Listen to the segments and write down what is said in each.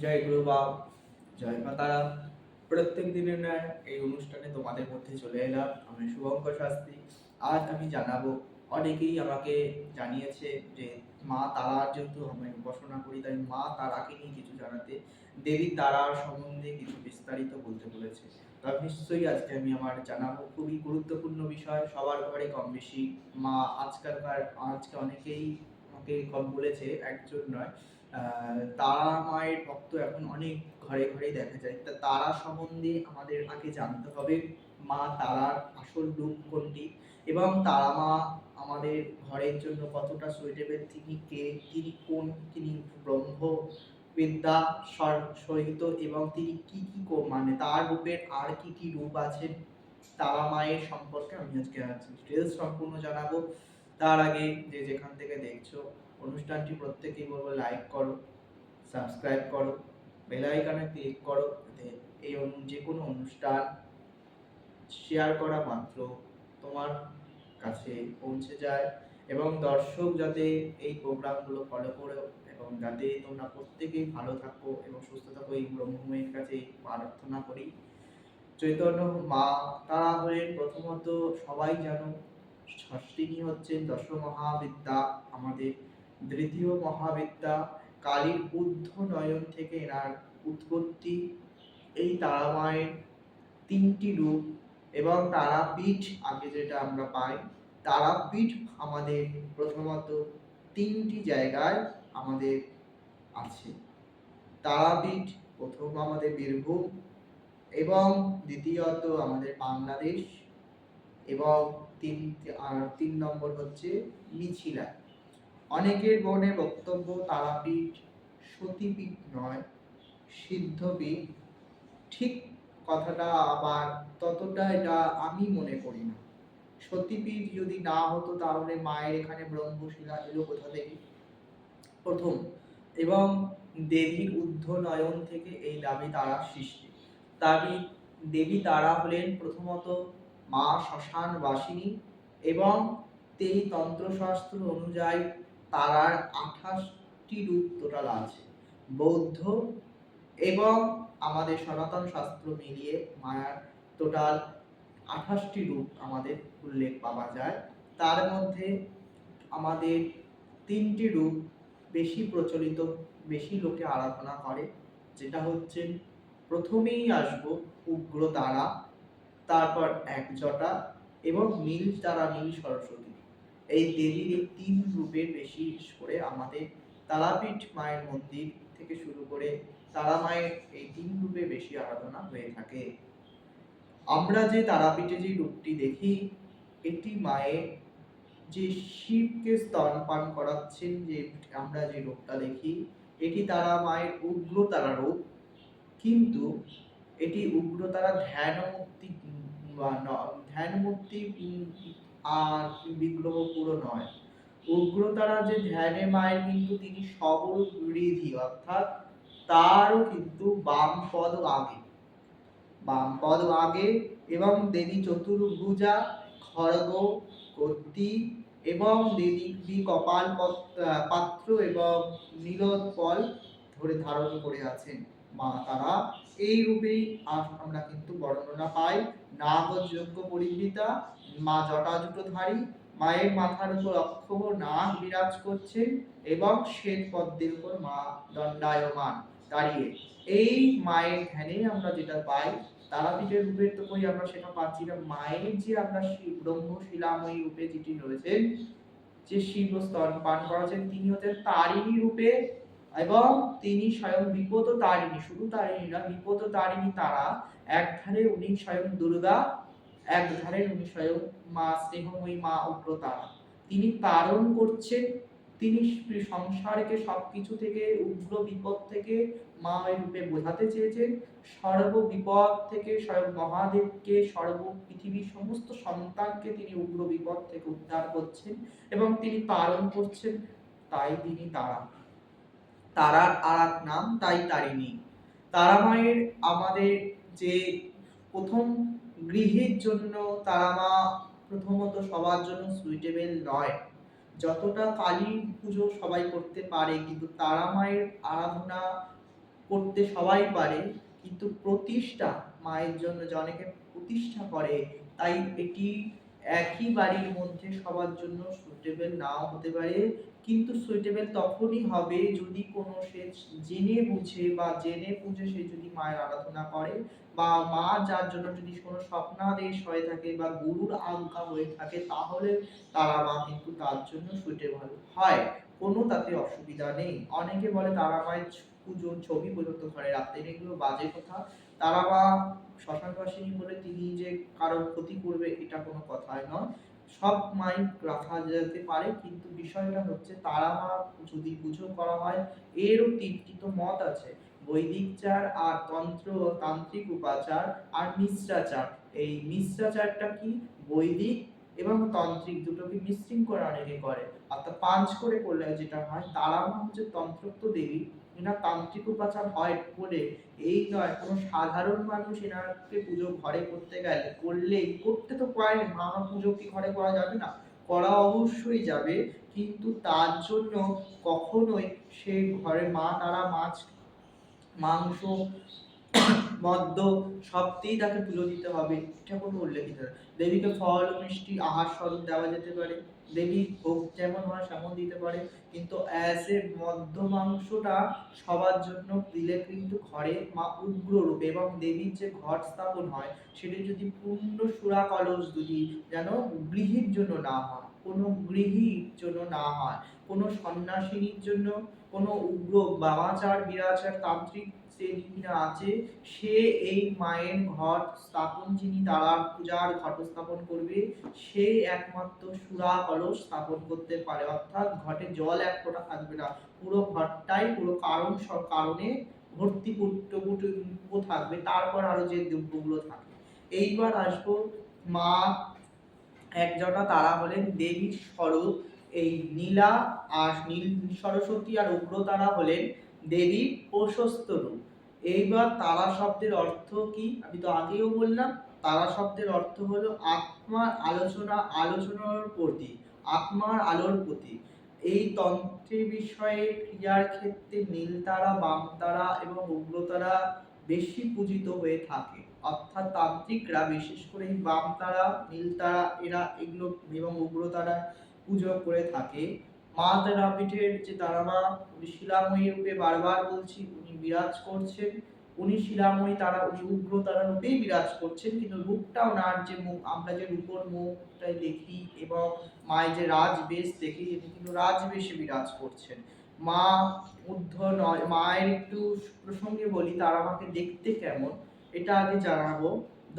জয় গুরু বাব জয় মা তারা প্রত্যেক দিনের ন্যায় এই অনুষ্ঠানে তোমাদের মধ্যে চলে এলাম। আমি শুভঙ্কর শাস্ত্রী। আজ আমি জানাব, অনেকেই আমাকে জানিয়েছে যে মা তারার যেহেতু আমি উপাসনা করি, তাই মা তারাকে নিয়ে কিছু জানাতে, দেবী তারার সম্বন্ধে কিছু বিস্তারিত বলতে বলেছে। তবে নিশ্চয়ই আজকে আমি আমার জানাব। খুবই গুরুত্বপূর্ণ বিষয়, সবার ঘরে কম বেশি মা। আজকালকার, আজকে অনেকেই আমাকে কম বলেছে, একজন নয়। তারা মায়ের ভক্ত এখন অনেক ঘরে ঘরে দেখা যায়। তা তারা সম্বন্ধে আমাদের আগে জানতে হবে, মা তারার আসল রূপ কোনটি এবং তারা মা আমাদের ঘরের জন্য কতটা সুইটেবল তিনি কে, তিনি কোন, তিনি ব্রহ্ম বিদ্যা সহিত এবং তিনি কি কি কো- মানে তার রূপের আর কি কি রূপ আছে, তারা মায়ের সম্পর্কে আমি আজকে আছি ডিটেলস সম্পূর্ণ জানাব। তার আগে যে যেখান থেকে দেখছ অনুষ্ঠানটি প্রত্যেকেই বলব লাইক করো সাবস্ক্রাইব করো বেল আইকনে ক্লিক করো এই যে কোনো অনুষ্ঠান শেয়ার করা মাত্র তোমার কাছে পৌঁছে যায় এবং দর্শক যাতে এই প্রোগ্রামগুলো ফলো করো এবং যাতে তোমরা প্রত্যেকেই ভালো থাকো এবং সুস্থ থাকো, এই ব্রহ্মমের কাছে প্রার্থনা করি। চৈতন্য মা তারা হলেন প্রথমত সবাই জানো ষষ্ঠীনী হচ্ছেন দশ মহাবিদ্যা আমাদের দ্বিতীয় মহাবিদ্যা কালীর ঊর্ধ্ব নয়ন থেকে এনার উৎপত্তি। এই তারা মায়ের তিনটি রূপ এবং তারাপীঠ, আগে যেটা আমরা পাই, তারাপীঠ আমাদের প্রথমত তিনটি জায়গায় আমাদের আছে। তারাপীঠ প্রথম আমাদের বীরভূম এবং দ্বিতীয়ত আমাদের বাংলাদেশ এবং তিন, আর তিন নম্বর হচ্ছে মিছিলা। অনেকের মনে বক্তব্য, তারাপীঠ সতীপীঠ নয়, সিদ্ধপীঠ। ঠিক কথাটা আবার ততটা এটা আমি মনে করি না। সতীপীঠ যদি না হতো তাহলে মায়ের এখানে ব্রহ্মশিলা এলো কোথা থেকে? প্রথম, এবং দেবীর ঊর্ধ্ব নয়ন থেকে এই দাবি তারা সৃষ্টি। দাবি, দেবী তারা হলেন প্রথমত মা শ্মশান বাসিনী এবং এই তন্ত্রশাস্ত্র অনুযায়ী তারার আঠাশটি রূপ টোটাল আছে। বৌদ্ধ এবং আমাদের সনাতন শাস্ত্র মিলিয়ে মায়ার টোটাল আঠাশটি রূপ আমাদের উল্লেখ পাওয়া যায়। তার মধ্যে আমাদের তিনটি রূপ বেশি প্রচলিত, বেশি লোকে আরাধনা করে, যেটা হচ্ছে প্রথমেই আসব উগ্র তারা তারপর একজটা এবং নীল তারা নীল সরস্বতী। এই দেবীর তিন রূপের বেশি করে আমাদের তারাপীঠ মায়ের মন্দির থেকে শুরু করে তারা মায়ের এই তিন রূপে বেশি আরাধনা হয়ে থাকে। আমরা যে তারাপীঠে যে রূপটি দেখি, এটি মায়ের যে শিবকে স্তনপান করাচ্ছেন যে আমরা যে রূপটা দেখি, এটি তারা মায়ের উগ্র তারা রূপ। কিন্তু এটি উগ্র তারা ধ্যান মুক্তি ধ্যান মুক্তি আর বিগ্রহ পুরো নয়। উগ্র তারা যে ধ্যানে মায়ের কিন্তু তিনি সবল রিধি অর্থাৎ তারও কিন্তু বাম পদ আগে। বাম পদ আগে এবং দেবী চতুর্ভুজা, খড়গ কর্তি এবং দেবী কপাল পাত্র এবং নীলোৎপল ধরে ধারণ করে আছেন। মা তারা এই রূপেই আমরা কিন্তু বর্ণনা পাই। নাগযজ্ঞ পরিবৃতা মা জটাজুটোধারী, মায়ের মাথার উপর অক্ষর নাগ বিরাজ করছেন এবং শ্বেত পদ্মের উপর মা দণ্ডায়মান দাঁড়িয়ে। এই মায়ের ধ্যানে আমরা যেটা পাই, তারাপীঠের রূপের তো কই আমরা সেটা পাচ্ছি না। মায়ের যে আমরা ব্রহ্মশিলাময়ী রূপে যেটি রয়েছেন, যে শিব স্তন পান করাছেন তিনি হচ্ছেন তারিণী রূপে এবং তিনি স্বয়ং বিপদ তারিণী, শুধু তারিণী না, বিপদ তারিণী তারা এক ধারে উনি স্বয়ং দুর্গা, এক ধারে উনি স্বয়ং মা স্নেহময়ী মা উগ্রতারা তিনি তারণ করছেন, তিনি সংসারকে সবকিছু থেকে, উগ্র বিপদ থেকে মা রূপে বোঝাতে চেয়েছেন। সর্ব বিপদ থেকে স্বয়ং মহাদেবকে, সর্ব পৃথিবীর সমস্ত সন্তানকে তিনি উগ্র বিপদ থেকে উদ্ধার করছেন এবং তিনি তারণ করছেন, তাই তিনি তারা। তারার আর এক নাম তাই তারিণী তারা মায়ের আমাদের যে প্রথম গৃহের জন্য তারা মা প্রথমত সবার জন্য সুইটেবল নয়। যতটা কালী পুজো সবাই করতে পারে, কিন্তু তারা মায়ের আরাধনা করতে সবাই পারে, কিন্তু প্রতিষ্ঠা মায়ের জন্য যে অনেকে প্রতিষ্ঠা করে, তাই এটি একই বাড়ির মধ্যে সবার জন্য সুটেবল নাও হতে পারে। কিন্তু সুইটেবল তখনই হবে যদি কোনো সে জেনে বুঝে বা জেনে বুঝে সে যদি মায়ের আরাধনা করে বা মা যার জন্য যদি কোনো স্বপ্নাদেশ হয়ে থাকে বা গুরুর আজ্ঞা হয়ে থাকে তাহলে তারা মা কিন্তু তার জন্য সুইটেবল হয়। কোনো তাতে অসুবিধা নেই। অনেকে বলে তারা মায়ের পুজোর ছবি পর্যন্ত ঘরে রাখতে এগুলো বাজে কথা। তারা মা শ্মশানবাসিনী বলে তিনি যে কারোর ক্ষতি করবে এটা কোনো কথাই নয়। সব মাই রাখা যেতে পারে, কিন্তু বিষয়টা হচ্ছে তারা মা যদি পুজো করা হয়, এরও তিনটি তো মত আছে। বৈদিকচার আর তন্ত্র তান্ত্রিক উপাচার আর মিশ্রাচার। এই মিশ্রাচারটা কি? বৈদিক এবং তান্ত্রিক দুটোকে মিশ্রিং করে অনেকে করে। অর্থাৎ পাঞ্চ করে করলে যেটা হয়, তারা মা হচ্ছে তন্ত্রত্ব দেবী। এনার তান্ত্রিক উপাচার হয় বলে, এই নয়, কোনো সাধারণ মানুষ এনাকে পুজো ঘরে করতে গেলে করলে করতে তো পারে মা পুজো কি ঘরে করা যাবে না? করা অবশ্যই যাবে, কিন্তু তার জন্য কখনোই সে ঘরে মা তারা মাছ, মাংস, মদ্য সবতেই তাকে পুজো দিতে হবে। এটা কোনো উল্লেখিত। দেবীকে ফল, মিষ্টি, আহার স্বরূপ দেওয়া যেতে পারে। দেবী ভোগ যেমন হয় সেমন দিতে পারে। কিন্তু অ্যাজ এ মদ্য মাংসটা সবার জন্য দিলে কিন্তু ঘরে মা উগ্র রূপে এবং দেবীর যে ঘট স্থাপন হয়, সেটি যদি পূর্ণ সুরা কলস যদি যেন গৃহীর জন্য না হয়, কোনো গৃহীর জন্য না হয়, কোনো সন্ন্যাসিনীর জন্য, কোনো উগ্র বামাচার, বিরাচার, তান্ত্রিক শ্রেণি কিনা আছে, সে এই মায়ের ঘট স্থাপন যিনি তারা পূজার ঘট স্থাপন করবে, সে একমাত্র সুরা কলস স্থাপন করতে পারে। অর্থাৎ ঘটে জল এক ফোঁটা থাকবে না, পুরো ঘরটাই, পুরো কারণ সব কারণে ভর্তি পুট্টপুটো থাকবে, তারপর আরও যে দ্রব্যগুলো থাকে। এইবার আসব মা একজনা তারা হলেন দেবীর স্বরূপ এই নীলা আর নীল, সরস্বতী আর উগ্রতারা হলেন দেবীর প্রশস্ত রূপ এইবার তারা শব্দের অর্থ কি? আমি তো আগেও বললাম, তারা শব্দের অর্থ হলো আত্মার আলোচনা, আলোচনার প্রতি, আত্মার আলোর প্রতি। এই তন্ত্রের বিষয়ে ক্রিয়ার ক্ষেত্রে নীল তারা, বাম তারা এবং উগ্রতারা বেশি পূজিত হয়ে থাকে। অর্থাৎ তান্ত্রিকরা, বিশেষ করে এই বাম তারা, নীল তারা, এরা এগুলো এবং উগ্রতারা পুজো করে থাকে। মা তারাপীঠের যে তারামা উনি শিলাময়ী রূপে বারবার বলছি, উনি বিরাজ করছেন। উনি শিলাময়ী, তারা উনি উগ্র তারা রূপেই বিরাজ করছেন, কিন্তু রূপটা ওনার যে মুখ, আমরা যে রূপর মুখটাই দেখি এবং মায়ের যে রাজবেশ দেখি তিনি কিন্তু রাজবেশে বিরাজ করছেন। মা ঊর্ধ্ব নয়, মায়ের একটু প্রসঙ্গে বলি, তারা আমাকে দেখতে কেমন, এটা আগে জানাব।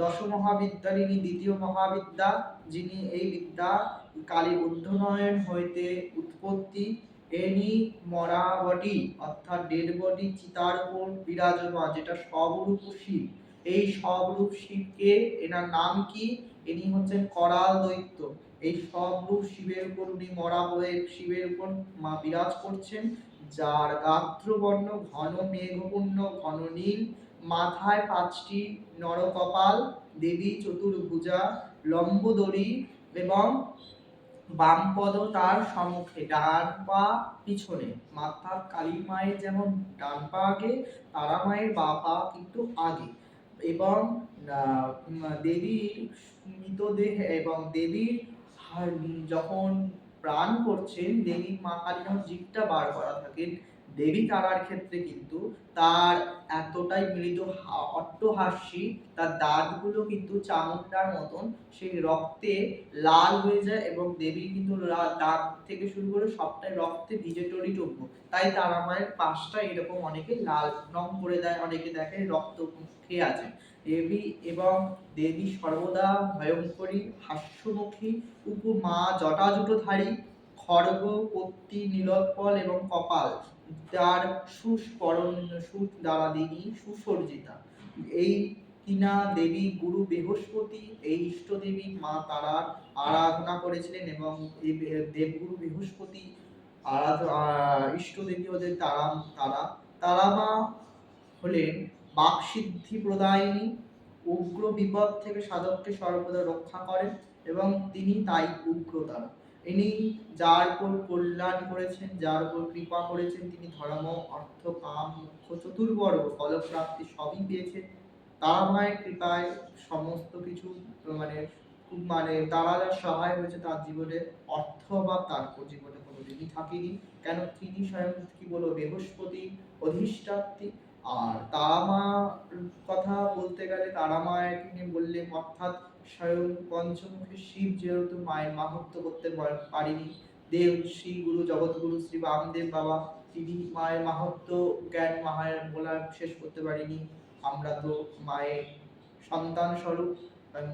দশ মহাবিদ্যালিনী দ্বিতীয় মহাবিদ্যা, যিনি এই বিদ্যা কালী ঊর্ধ্বনয়ন হইতে উৎপত্তি এনি মরা বডি অর্থাৎ ডেড বডি চিতার উপর বিরাজমান, যেটা সবরূপ শিব। এই সবরূপ শিবকে, এনার নাম কি? ইনি হচ্ছেন করাল দৈত্য। এই সবরূপ শিবের উপর উনি মরা হয়ে শিবের উপর মা বিরাজ করছেন, যার গাত্রবর্ণ ঘন মেঘপূর্ণ, ঘন নীল, মাথায় পাঁচটি নরকপাল, দেবী চতুর্ভুজা লম্বোদরী এবং বাম পদ তার সম্মুখে, ডান পা পিছনে। মাথা কালী মায়ের যেমন ডান পা আগে, তারা মায়ের বা পা কিন্তু আগে। এবং দেবীর মৃতদেহ এবং দেবীর যখন প্রাণ করছেন দেবী মা কালী যখন জিভটা বার করা থাকেন দেবী তারার ক্ষেত্রে কিন্তু তার এতটাই হা- অট্টহাস্যি, তার দাঁতগুলো কিন্তু চামুন্ডার মতন, সেই রক্তে লাল হয়ে যায় এবং দেবী কিন্তু দাঁত থেকে শুরু করে সবটাই রক্তে ভিজে টরিটুম্ব তাই তারা মায়ের পাশটা এরকম অনেকে লাল রং করে দেয়, অনেকে দেখে রক্ত খেয়ে আছে। দেবী এবং দেবী সর্বদা ভয়ঙ্করী, হাস্যমুখী, উপমা, জটাজুটোধারী, খড়গ, পত্তি নীলোৎপল এবং কপাল। তার সুস্মরণ দ্বারা তিনি সুসজ্জিতা। এই কিনা দেবী গুরু বৃহস্পতি এই ইষ্টদেবী মা তারার আরাধনা করেছিলেন এবং এই দেবগুরু বৃহস্পতি আরাধ- আহ, ইষ্ট দেবী ওদের তারা তারা তারা মা হলেন বাকসিদ্ধি প্রদায়িনী উগ্র বিপদ থেকে সাধককে সর্বদা রক্ষা করেন এবং তিনি তাই উগ্র তারা। ইনি যার উপর কল্যাণ করেছেন, যার উপর কৃপা করেছেন, তিনি ধর্ম, অর্থ, কাম মুখ্য চতুর্বর্গ, ফলপ্রাপ্তি সবই পেয়েছেন। তারা মায়ের কৃপায় সমস্ত কিছু মানে খুব মানে তারা যা সহায় হয়েছে তার জীবনে, অর্থ বা তার জীবনে কোনোদিনই থাকেনি। কেন? তিনি স্বয়ং কি বলব, বৃহস্পতি, অধিষ্ঠাত্রী। আর তারা কথা বলতে গেলে তারা মায়ের তিনি বললেন অর্থাৎ স্বয়ং পঞ্চমুখী শিব যেহেতু মায়ের মাহাত্ম করতে পার- পারেনি, দেব শ্রী গুরু জগৎগুরু, শ্রী বামদেব বাবা, তিনি মায়ের মাহাত্ম, জ্ঞান মায়ের বলার শেষ করতে পারিনি। আমরা তো মায়ের সন্তান স্বরূপ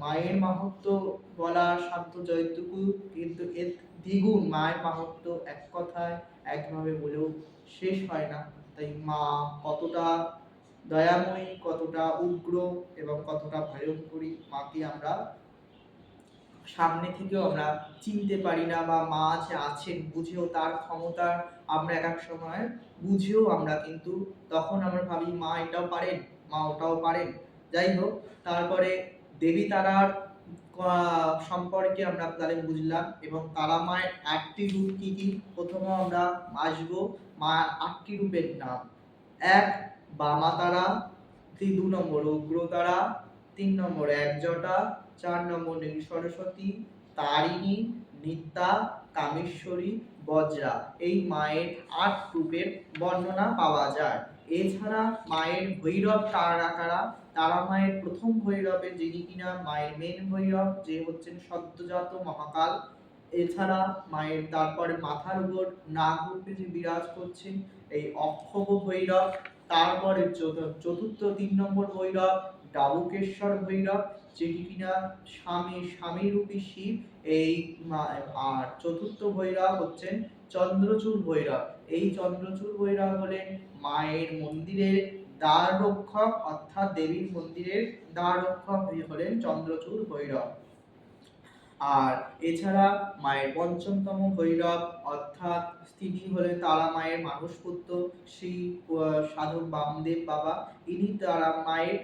মায়ের মাহাত্ম বলার সাধ্য যতটুকু, কিন্তু এর দ্বিগুণ মায়ের মাহাত্ম এক কথায়, একভাবে বলেও শেষ হয় না। তাই মা কতটা দয়াময়ী, কতটা উগ্র এবং কতটা ভয়ঙ্করী মাকে আমরা সামনে থেকেও আমরা চিনতে পারি না বা মা যে আছেন, বুঝেও তার ক্ষমতা আমরা এক এক সময় বুঝেও আমরা কিন্তু তখন আমরা ভাবি, মা এটাও পারেন, মা ওটাও পারেন। যাই হোক, তারপরে দেবী তারার সম্পর্কে আমরা তাহলে বুঝলাম এবং তারা মায়ের আটটি রূপ কি কি? প্রথমে আমরা আসব। মা আটটি রূপের নাম। এক বামা তারা দু নম্বর উগ্র তারা তিন নম্বর একজটা, চার নম্বর নীল সরস্বতী, তারিণী, নিত্যা, কামেশ্বরী, বজ্রা। এই মায়ের আট রূপের বর্ণনা পাওয়া যায়। এছাড়া মায়ের ভৈরব কারা কারা তারা মায়ের প্রথম ভৈরবে যিনি কিনা মায়ের মেন ভৈরব, যে হচ্ছেন সদ্যজাত মহাকাল এছাড়া মায়ের, তারপরে মাথার উপর নাগ রূপে যে বিরাজ করছেন, এই অক্ষব ভৈরব, তারপরে চতুর্থ তিন নম্বর ভৈরব, ডাবুকেশ্বর ভৈরব, যেটি কিনা স্বামী স্বামী রূপী শিব, এই আর চতুর্থ ভৈরব হচ্ছেন চন্দ্রচূড় ভৈরব। এই চন্দ্রচূড় ভৈরব হলেন মায়ের মন্দিরের দ্বার রক্ষক অর্থাৎ দেবীর মন্দিরের দ্বার রক্ষক হলেন চন্দ্রচূড় ভৈরব। আর এছাড়া মায়ের পঞ্চমতম ভৈরব অর্থাৎ তিনি হলেন তারা মায়ের মানুষ মানসপুত্র শ্রী সাধক বামদেব বাবা। ইনি তারা মায়ের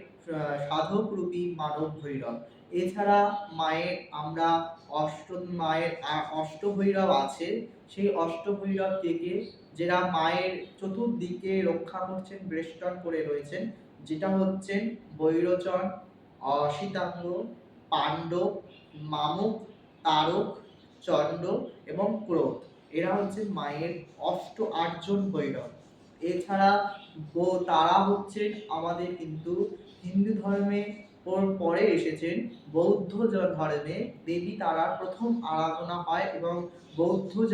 সাধক রূপী মানব ভৈরব। এছাড়া মায়ের আমরা অষ্ট মায়ের অষ্টভৈরব আছে। সেই অষ্টভৈরব থেকে যারা মায়ের চতুর্দিকে রক্ষা করছেন, বেষ্টন করে রয়েছেন, যেটা হচ্ছেন বৈরচন অসিতাঙ্গ পাণ্ডব মামুক, তারক চণ্ড এবং ক্রোধ। এরা হচ্ছে মায়ের অষ্ট আটজন ভৈরব। এছাড়া তারা হচ্ছেন আমাদের কিন্তু হিন্দু ধর্মে পরে এসেছেন। বৌদ্ধ ধর্মে দেবী তারার প্রথম আরাধনা হয় এবং বৌদ্ধ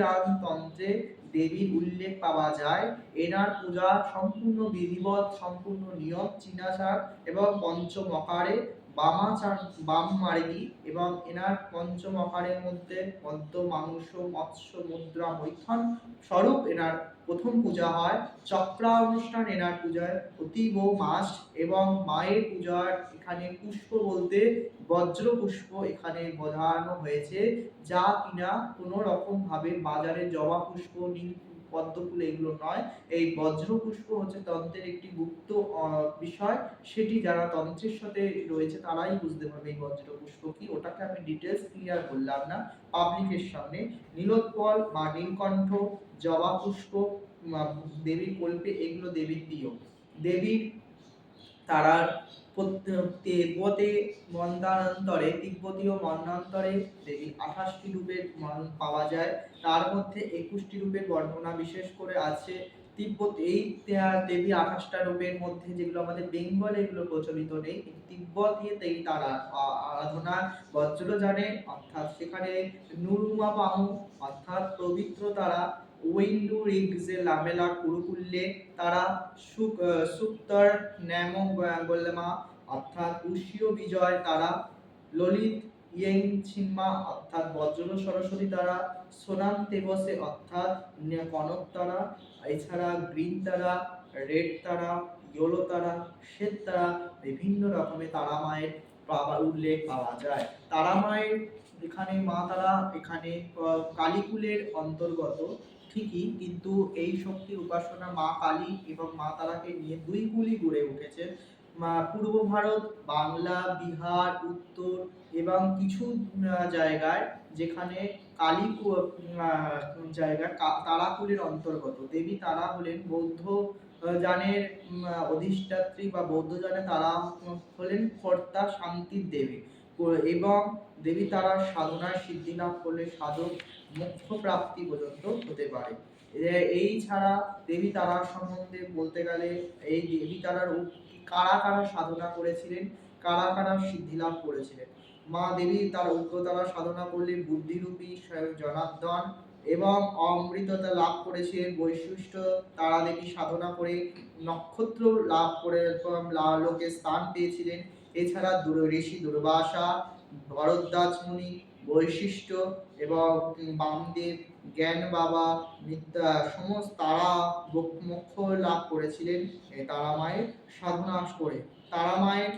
তন্ত্রে দেবীর উল্লেখ পাওয়া যায়। এনার পূজা সম্পূর্ণ বিধিবৎ, সম্পূর্ণ নিয়ম, চিনাচার এবং পঞ্চমকারে বামাচার বাম মার্গী এবং এনার পঞ্চমকারের মধ্যে পদ্ম মাংস মৎস্য, মুদ্রা, মৈথন স্বরূপ এনার প্রথম পূজা হয়। চক্রা অনুষ্ঠান এনার পূজায় অতীব মাস এবং মায়ের পূজার এখানে পুষ্প বলতে বজ্র পুষ্প এখানে বোঝানো হয়েছে, যা কিনা কোনো রকম ভাবে বাজারে জবা পুষ্প নীল পদ্ম ফুল এগুলো নয়। এই বজ্র পুষ্প হচ্ছে তন্ত্রের একটি গুপ্ত বিষয়। সেটি যারা তন্ত্রের সাথে রয়েছে তারাই বুঝতে পারবে এই বজ্র পুষ্প কি। ওটাকে আমি ডিটেলস ক্লিয়ার করলাম না। পাবলিকের সামনে। নীলোৎপল বা নীলকণ্ঠ জবা পুষ্প দেবীর কল্পে এগুলো দেবীর প্রিয়। দেবীর, তারার তিব্বতে মন্দান্তরে তিব্বতীয় মন্দান্তরে দেবীর আঠাশটি রূপের পাওয়া যায়, তার মধ্যে একুশটি রূপের বর্ণনা বিশেষ করে আছে। তিব্বত, এই দেবী আঠাশটা রূপের মধ্যে যেগুলো আমাদের বেঙ্গলে এগুলো প্রচলিত নেই, কিন্তু তিব্বতে এই তারা আরাধনা বজ্র জানে, অর্থাৎ সেখানে নুরুমা পামু অর্থাৎ পবিত্র তারা ওয়েন্ডু রিগজে লামেলা কুরুকুল্লে, তারা সুক, সুক্তর ন্যাম গোল্লেমা অর্থাৎ উশীয় বিজয় তারা, ললিত ইয়েং ছিম্মা অর্থাৎ বজ্র সরস্বতী তারা, সোনাম তেবসে অর্থাৎ কনক তারা, এছাড়া গ্রিন তারা, রেড তারা, ইয়েলো তারা, শ্বেত তারা, বিভিন্ন রকমের তারা মায়ের পাওয়া, উল্লেখ পাওয়া যায়। তারা মায়ের এখানে মা তারা এখানে কালীকুলের অন্তর্গত, ঠিকই, কিন্তু এই শক্তির উপাসনা মা কালী এবং মা তারাকে নিয়ে দুই কুলই গড়ে উঠেছে। পূর্ব ভারত বাংলা বিহার উত্তর এবং কিছু জায়গায় যেখানে কালী কু- আহ, জায়গা কা- তারাকুলের অন্তর্গত। দেবী তারা হলেন বৌদ্ধ জানের অধিষ্ঠাত্রী বা বৌদ্ধ জানে তারা হলেন কর্তা শান্তির দেবী। এবং দেবী তারা সাধনার সিদ্ধি লাভ করলে সাধক মোক্ষ প্রাপ্তি পর্যন্ত হতে পারে। এই ছাড়া দেবী তারার সম্বন্ধে বলতে গেলে এই দেবী তারার কারা কারা সাধনা করেছিলেন, কারা কারা সিদ্ধি লাভ করেছিলেন? মা দেবী তার উগ্রতারা সাধনা করলেন বুদ্ধিরূপী স্বয়ং জনার্দন এবং অমৃততা লাভ করেছিলেন বৈশিষ্ট্য তারা দেবী সাধনা করে, নক্ষত্র লাভ করে লোকে স্থান পেয়েছিলেন। এছাড়া দুর, ঋষি দুর্বাসা, ভরদ্বাজ মুনি, বৈশিষ্ট্য এবং বামদেব জ্ঞান বাবা নিত্যা সমস্ত তারা মোক্ষ লাভ করেছিলেন। এই তারা মায়ের সাধনা করে। তারা মায়ের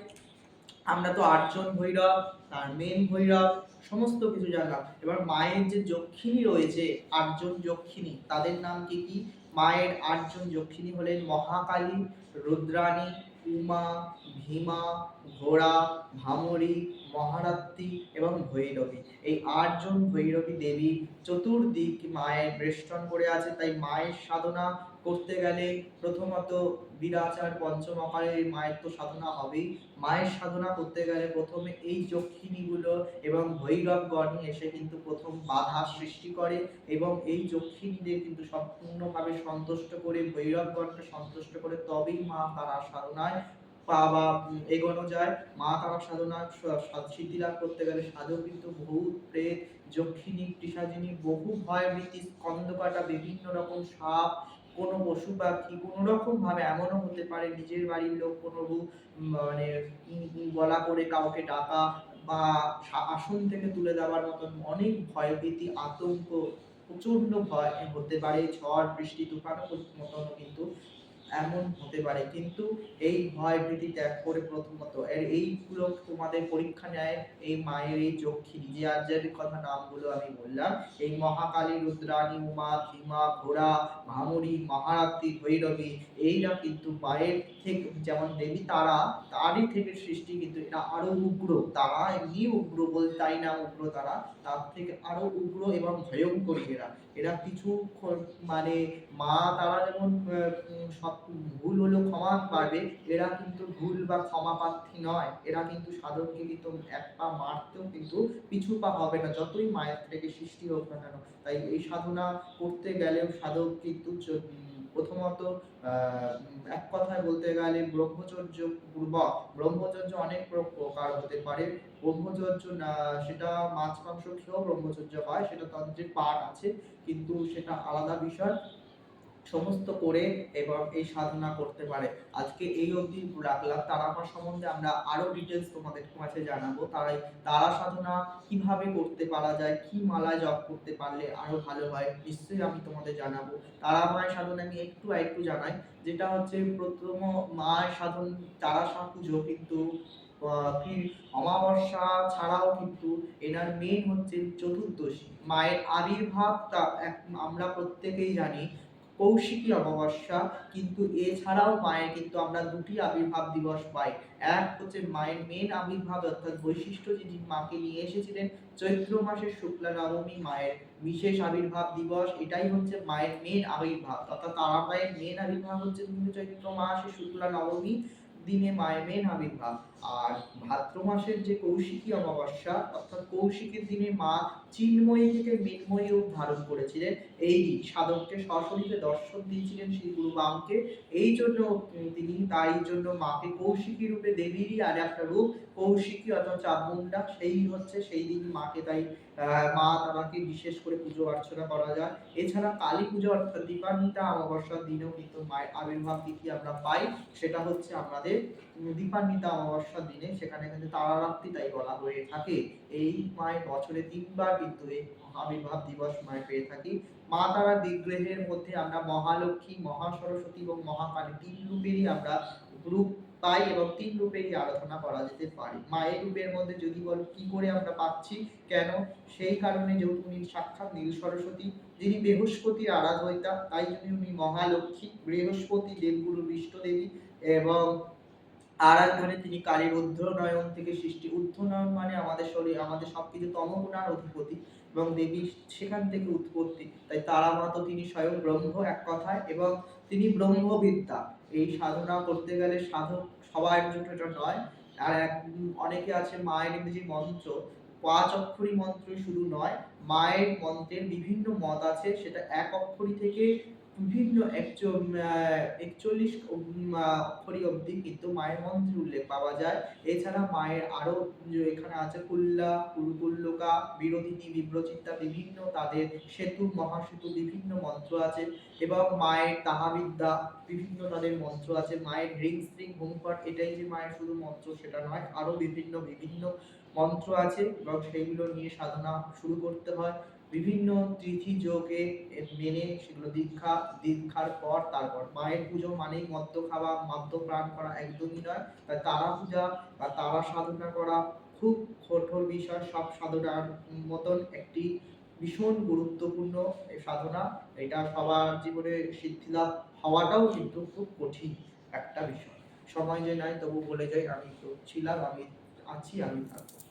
আমরা তো আটজন ভৈরব, তার মেন ভৈরব, সমস্ত কিছু জানলাম। এবার মায়ের যে যক্ষিণী রয়েছে, আটজন যক্ষিণী, তাদের নাম কি কি? মায়ের আটজন যক্ষিণী হলেন মহাকালী, রুদ্রাণী উমা, ভীমা, ঘোড়া, ভামরি, মহারাত্রি এবং ভৈরবী। এই আটজন ভৈরবী দেবী চতুর্দিক মায়ের বেষ্টন করে আছে। তাই মায়ের সাধনা করতে গেলে প্রথমত বিরাচার পঞ্চম আকারে মায়ের তো সাধনা হবেই। মায়ের সাধনা করতে গেলে প্রথমে এই যক্ষিণীগুলো এবং ভৈরবগণই এসে কিন্তু প্রথম বাধা সৃষ্টি করে এবং এই যক্ষিণীদের কিন্তু সম্পূর্ণভাবে সন্তুষ্ট করে, ভৈরবগণকে সন্তুষ্ট করে তবেই মা তারা সাধনায় পা বা এগোনো যায়। মা তারা সাধনা সিদ্ধি লাভ করতে গেলে সাধক কিন্তু ভূত প্রেত, যক্ষিণী পিসাচিনী বহু ভয় ভীতি স্কন্দ কাটা বিভিন্ন রকম সাপ কোনো পশু পাখি কোনো রকম ভাবে এমনও হতে পারে নিজের বাড়ির লোক কোনো মানে গলা করে কাউকে ডাকা বা আসন থেকে তুলে দেওয়ার মতন অনেক ভয়ভীতি, আতঙ্ক প্রচণ্ড ভয়, হতে পারে ঝড়, বৃষ্টি, তুফানও মতনও কিন্তু এমন হতে পারে। কিন্তু এই ভয় ভীতি ত্যাগ করে প্রথমত, এর এইগুলো তোমাদের পরীক্ষা নেয় এই মায়ের এই যক্ষিণী যে আর্যের কথা নামগুলো আমি বললাম, এই মহাকালী, রুদ্রাণী, উমা, ভীমা, ঘোড়া ভামরী মহারাত্রি, ভৈরবী, এইরা কিন্তু মায়ের থেকে যেমন দেবী, তারা, তারই থেকে সৃষ্টি, কিন্তু এরা আরও উগ্র। তারা এমনি উগ্র বল, তাই না উগ্র তারা? তার থেকে আরও উগ্র এবং ভয়ঙ্করী এরা। এরা কিছু মানে মা তারা যেমন সব ভুল হলো ক্ষমা পারবে এরা কিন্তু ভুল বা ক্ষমা প্রার্থী নয়। এরা কিন্তু সাধককে কিন্তু এক পা মারতেও কিন্তু পিছু পা হবে না, যতই মায়ের থেকে সৃষ্টি হোক না কেন। তাই এই সাধনা করতে গেলেও সাধক কিন্তু প্রথমত এক কথায় বলতে গেলে ব্রহ্মচর্য পূর্বক, ব্রহ্মচর্য অনেক প্রকার হতে পারে। ব্রহ্মচর্য সেটা মাছ, মাংস খেয়েও ব্রহ্মচর্য হয়, সেটা তন্ত্রের পাঠ আছে, কিন্তু সেটা আলাদা বিষয়। সমস্ত করে এবং এই সাধনা করতে পারে। আজকে এই অবধি রাখলাম। তারামা সম্বন্ধে আমরা আরও ডিটেলস তোমাদের কাছে জানাব। তারাই, তারা সাধনা কীভাবে করতে পারা যায়, কি মালা জপ করতে পারলে আরও ভালো হয়, নিশ্চয়ই আমি তোমাদের জানাব। তারা মায়ের সাধনা আমি একটু একটু জানাই। যেটা হচ্ছে প্রথম মায়ের সাধন, তারা সা পুজো কিন্তু অমাবস্যা ছাড়াও কিন্তু এনার মেন হচ্ছে চতুর্দশী। মায়ের আবির্ভাব তা আমরা প্রত্যেকেই জানি। কৌশিকী অমাবস্যা, কিন্তু এছাড়াও মায়ের কিন্তু আমরা দুটি আবির্ভাব দিবস পাই। এক হচ্ছে মায়ের মেন আবির্ভাব, অর্থাৎ বৈশিষ্ট্য যিনি মাকে নিয়ে এসেছিলেন, চৈত্র মাসের শুক্লা নবমী মায়ের বিশেষ আবির্ভাব দিবস। এটাই হচ্ছে মায়ের মেন আবির্ভাব, অর্থাৎ তারা মায়ের মেন আবির্ভাব হচ্ছে কিন্তু চৈত্র মাসের শুক্লা নবমী দিনে মায়ের মেন আবির্ভাব। আর ভাদ্র মাসের যে কৌশিকী অমাবস্যা, অর্থাৎ কৌশিকের দিনে মা চিন্ময়ী থেকে মৃন্ময়ী রূপ ধারণ করেছিলেন, এই সাধককে সশরীরে দর্শন দিয়েছিলেন শ্রী গুরু বামকে, এই জন্য তিনি তাই জন্য মাকে কৌশিকী রূপে দেবীরই আর একটা রূপ, কৌশিকী অথবা চামুন্ডা সেই হচ্ছে সেই দিন মাকে তাই মা তারাকে বিশেষ করে পুজো অর্চনা করা যায়। এছাড়া কালী পুজো অর্থাৎ দীপান্বিতা অমাবস্যার দিনেও কিন্তু মায়ের আবির্ভাব তিথি আমরা পাই, সেটা হচ্ছে আমাদের দীপান্বিতা অমাবস্যার দিনে সেখানে কিন্তু তারারাত্রি তাই বলা হয়ে থাকে। এই মায়ের বছরে তিনবার কিন্তু এই আবির্ভাব দিবস মায়ের পেয়ে থাকি। মা তারার বিগ্রহের মধ্যে আমরা মহালক্ষ্মী, মহাসরস্বতী এবং মহাকালী তিন রূপেরই আমরা রূপ পাই এবং তিন রূপেরই আরাধনা করা যেতে পারে। মায়ের রূপের মধ্যে যদি বলো কি করে আমরা পাচ্ছি? কেন? সেই কারণে যেহেতু উনি সাক্ষাৎ নীল সরস্বতী, যিনি বৃহস্পতির আরাধয়িতা, তাই জন্য উনি মহালক্ষ্মী, বৃহস্পতি দেবগুরু বিষ্ণু দেবী এবং আরাধনে তিনি কালীর ঊর্ধ্বনয়ন থেকে সৃষ্টি। ঊর্ধ্বনয়ন মানে আমাদের শরীর, আমাদের সবকিছু তমগুণার অধিপতি এবং দেবী সেখান থেকে উৎপত্তি। তাই তারা মা তো তিনি স্বয়ং ব্রহ্ম এক কথায় এবং তিনি ব্রহ্মবিদ্যা। এই সাধনা করতে গেলে সাধক সবার জন্য এটা নয়। আর এক, অনেকে আছে মায়ের ইংরেজি মন্ত্র, পাঁচ অক্ষরী মন্ত্র শুধু নয়, মায়ের মন্ত্রের বিভিন্ন মত আছে। সেটা এক অক্ষরী থেকে বিভিন্ন একচল্লিশ অক্ষরী অবধি কিন্তু মায়ের মন্ত্রে উল্লেখ পাওয়া যায়। এছাড়া মায়ের আরও যে এখানে আছে কুল্লা, কুলকুল্লকা, বিরোধিনী বিব্রচিত্তা বিভিন্ন তাদের সেতু, মহাসেতু, বিভিন্ন মন্ত্র আছে। এবং মায়ের তাহাবিদ্যা, বিভিন্ন তাদের মন্ত্র আছে। মায়ের রিং স্ট্রিং হোমপাট এটাই যে মায়ের শুধু মন্ত্র, সেটা নয় আরও বিভিন্ন বিভিন্ন মন্ত্র আছে। এবং সেগুলো নিয়ে সাধনা শুরু করতে হয়। বিভিন্ন তিথি যোগে মেনে সেগুলো দীক্ষা, দীক্ষার পর তারপর। মায়ের পুজো মানেই মদ্য খাওয়া, মদ্য প্রাণ করা একদমই নয়। তাই তারা পূজা বা তারা সাধনা করা খুব কঠোর বিষয়। সব সাধনার মতন একটি ভীষণ গুরুত্বপূর্ণ সাধনা। এটা সবার জীবনে সিদ্ধিলাভ হওয়াটাও কিন্তু খুব কঠিন একটা বিষয়। সময় যে নাই, তবু বলে যাই, আমি তো ছিলাম, আমি আছি, আমি থাকব।